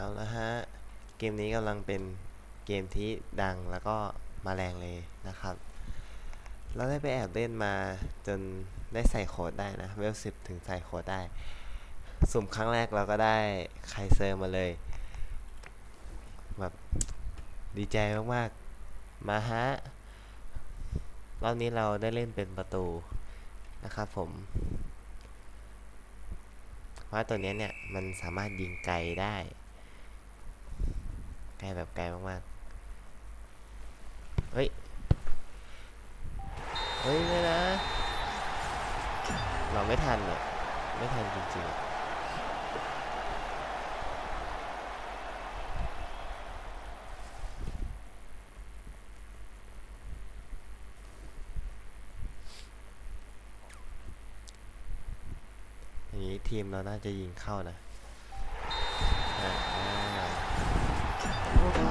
เอาละฮะ เกมนี้กำลังเป็นเกมที่ดังแล้วก็มาแรงเลยนะครับ เราได้ไปแอบเล่นมาจนได้ใส่โค้ดได้นะ เวลสิบถึงใส่โค้ดได้ สุ่มครั้งแรกเราก็ได้ไคเซอร์มาเลย แบบดีใจมากๆ มาฮะ รอบนี้เราได้เล่นเป็นประตูนะครับผมเพราะว่าตัวนี้เนี่ย มันสามารถยิงไกลได้ ไกลแบบไกลมากๆ เฮ้ย เฮ้ยไม่นะ เราไม่ทันอะไม่ทันจริงๆอย่างนี้ทีมเราน่าจะยิงเข้านะ บ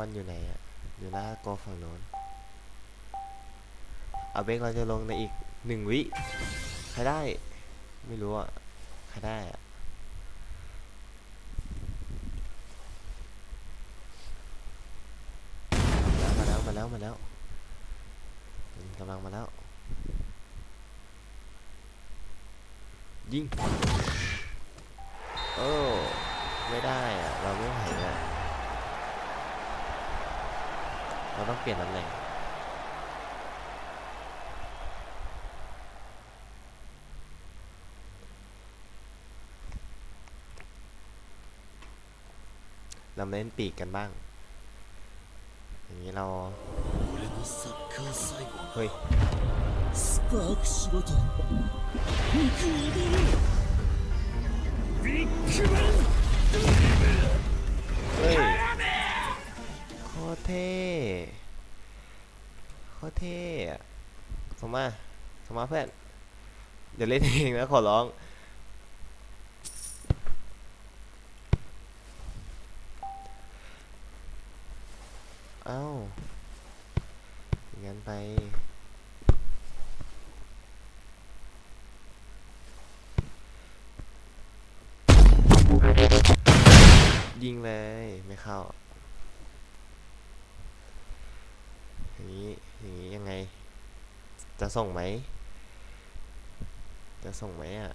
อลอยู่ไหนอะอยู่หน้าโกฝั่งโน้น เอาเบรกเราจะลงในอีกหนึ่งวิ ใครได้ ไม่รู้อะใครได้อะมาแล้วมาแล้วมาแล้วมันกำลังมาแล้ว ยิงเออไม่ได้อะเราไม่ไหวแล้วเราต้องเปลี่ยนตำแหน่งเราเล่นปีกกันบ้าง อย่างนี้เรา เฮ้ย スパークしろと報いでよビッグバン เฮ้ยโคตรเท่โคตรเท่อะสมมาสมมาเพื่อน เดี๋ยวเล่นเองนะขอร้อง เอ้าอย่างนั้นไป ยิงเลยไม่เข้า อย่างนี้ อย่างนี้ยังไง จะส่งไหม จะส่งไหมอะ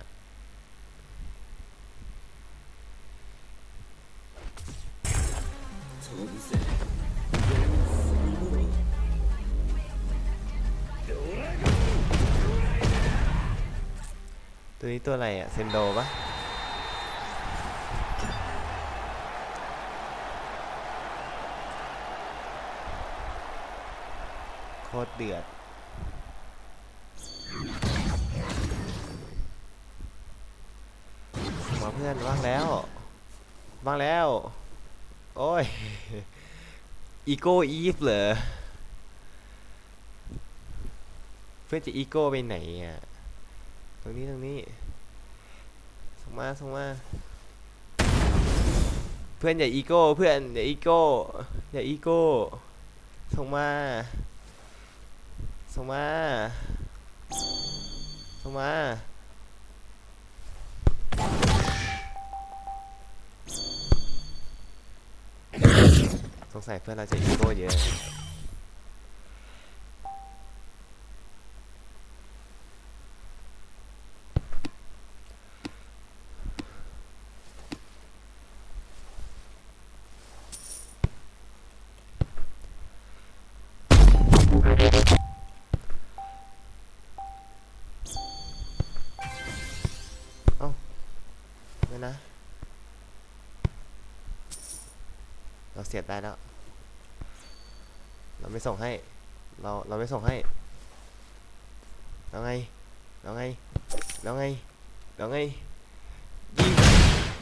ตัวนี้ตัวอะไรอะ เซนโดปะ คตรเดือด มาเพื่อนว่างแล้ว ว่างแล้ว โอ้ย อีโก้อีฟเหรอ เพื่อนจะอีโก้ไปไหนอะ ตรงนี้ตรงนี้ ส่งมาส่งมา เพื่อนอย่าอีโก้ เพื่อนอย่าอีโก้ อย่าอีโก้ ส่งมา ส่งมา ส่งมา สงสัยเพื่อนเราจะอีโก้เยอะ นะ เราเสียบได้แล้ว เราไม่ส่งให้ เราเราไม่ส่งให้ แล้วไง แล้วไง แล้วไง แล้วไง ยิง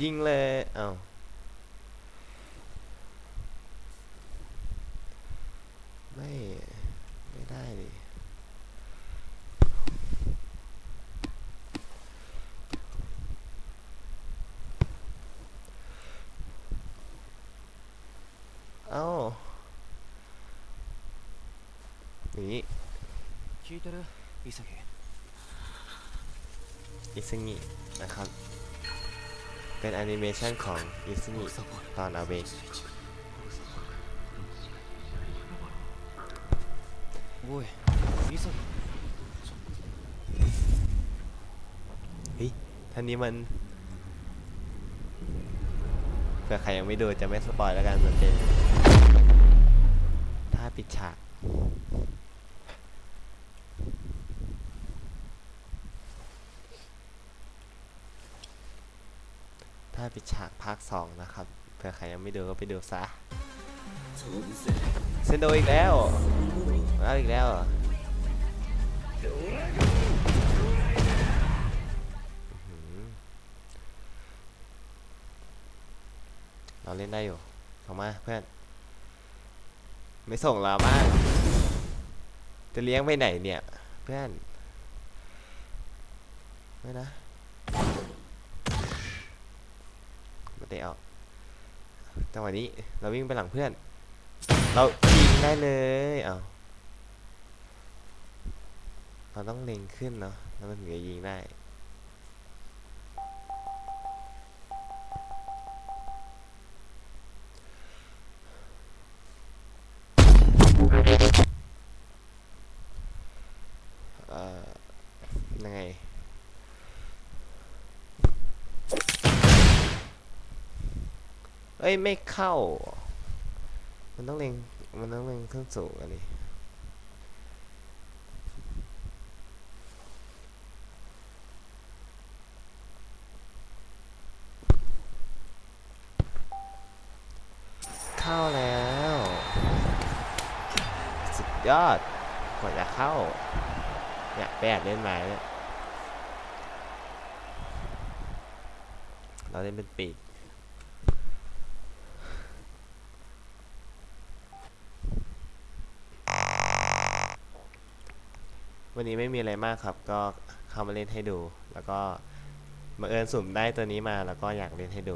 ยิงเลยเอ้าไม่ ไม่ได้ดิ เอ้าอย่าง นี้ 聞いてる潔 อิซึงินะครับ เป็นแอนิเมชันของอิซึงิตอนอเวก おい潔 เฮ้ยท่านนี้มันเผื่อใครยังไม่ดูจะไม่สปอยแล้วกันมันเป็นท่าปิดฉาก ถ้าปิดฉากภาคสองนะครับ เผื่อใครยังไม่ดูก็ไปดูซะ当然เซนโดอีกแล้วแล้วอีกแล้วเหรออื้อหือเราเล่นได้อยู่ส่งมาเพื่อน ไม่ส่งเรามากจะเลี้ยงไปไหนเนี่ย เพื่อน ไม่นะมา เตะออกจังหวะนี้เราวิ่งไปหลังเพื่อน เรายิงได้เลยเอาเราต้องเล็งขึ้นเนาะแล้วมันถึงจะยิงได้ เอ่อ ยังไง เอ้ยไม่เข้า มันต้องเล็ง มันต้องเล็งขึ้นสูงอันนี้เข้าแล้ว สุดยอดกว่าจะเข้าเนี่ยไปแอบเล่นไม้เนี่ยเราเล่นเป็นปีก วันนี้ไม่มีอะไรมากครับ ก็เข้ามาเล่นให้ดู แล้วก็มาเอิญสุ่มได้ตัวนี้มาแล้วก็อยากเล่นให้ดู